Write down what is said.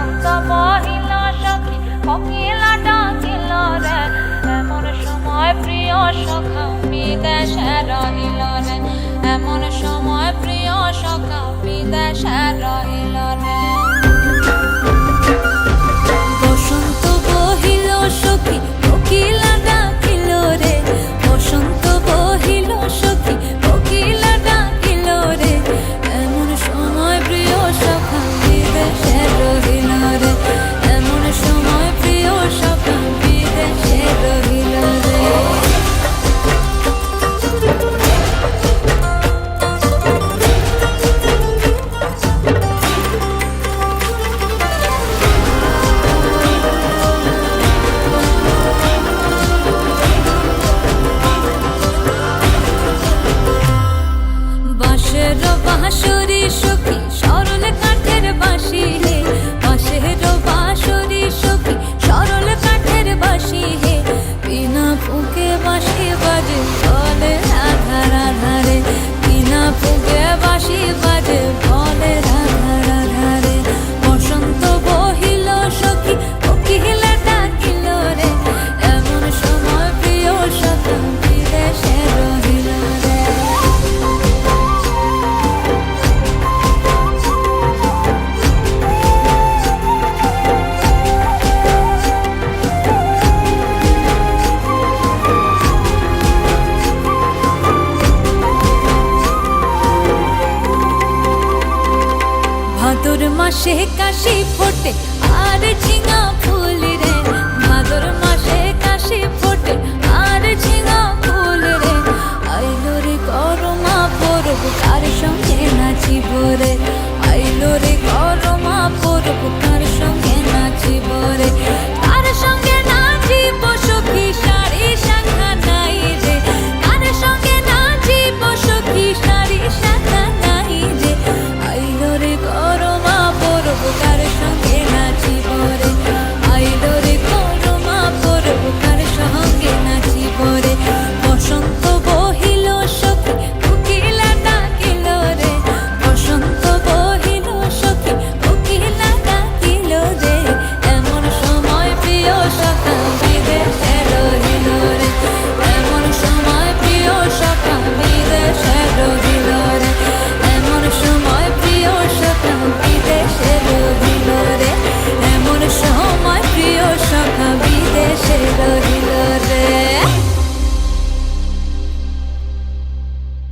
সঙ্গ মহিলা সখী কোকিলা ডাকিল রে। এমন সময় প্রিয় সখা বিদেশে রহিল রে। এমন সময় প্রিয় সখা বিদেশে রহিল should সে কাশি ফোটে আর ঝিঙা